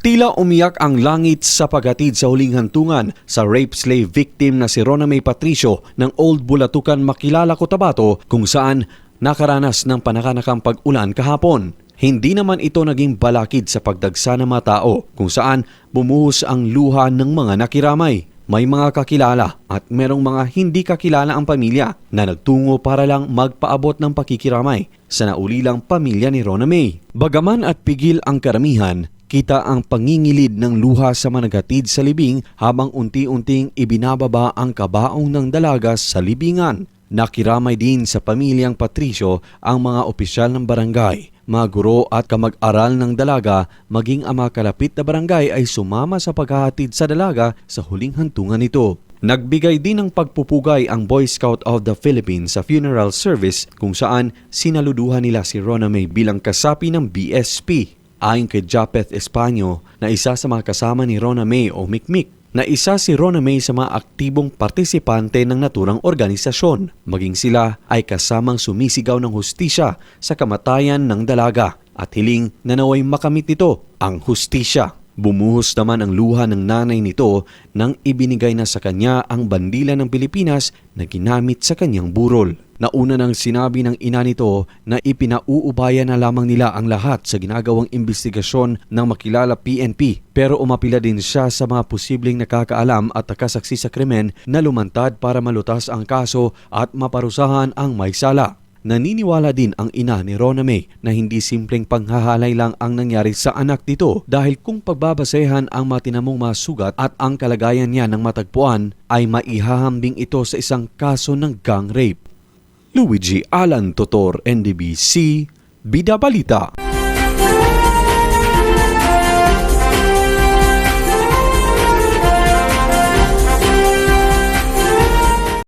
Tila umiyak ang langit sa paghatid sa huling hantungan sa rape slave victim na si Rona May Patricio ng Old Bulatukan Makilala Cotabato kung saan nakaranas ng panakanakang pag-ulan kahapon. Hindi naman ito naging balakid sa pagdagsa ng mga tao kung saan bumuhos ang luha ng mga nakiramay. May mga kakilala at merong mga hindi kakilala ang pamilya na nagtungo para lang magpaabot ng pakikiramay sa naulilang pamilya ni Rona May. Bagaman at pigil ang karamihan, kita ang pangingilid ng luha sa managatid sa libing habang unti-unting ibinababa ang kabaong ng dalaga sa libingan. Nakiramay din sa pamilyang Patricio ang mga opisyal ng barangay, mga guro at kamag-aral ng dalaga maging ang mga kalapit na barangay ay sumama sa paghahatid sa dalaga sa huling hantungan nito. Nagbigay din ng pagpupugay ang Boy Scout of the Philippines sa funeral service kung saan sinaluduhan nila si Rona May bilang kasapi ng BSP. Ayon kay Japeth Espanyo na isa sa mga kasama ni Rona May o Mikmik na isa si Rona May sa mga aktibong partisipante ng naturang organisasyon. Maging sila ay kasamang sumisigaw ng hustisya sa kamatayan ng dalaga at hiling na naway makamit nito ang hustisya. Bumuhos naman ang luha ng nanay nito nang ibinigay na sa kanya ang bandila ng Pilipinas na ginamit sa kanyang burol. Nauna nang sinabi ng ina nito na ipinauubaya na lamang nila ang lahat sa ginagawang investigasyon ng makilala PNP pero umapila din siya sa mga posibleng nakakaalam at nakasaksi sa krimen na lumantad para malutas ang kaso at maparusahan ang may sala. Naniniwala din ang ina ni Rona May na hindi simpleng panghahalay lang ang nangyari sa anak nito dahil kung pagbabasehan ang matinamong mga sugat at ang kalagayan niya ng matagpuan ay maihahambing ito sa isang kaso ng gang rape. Luigi Alan Totor, NDBC, Bida Balita.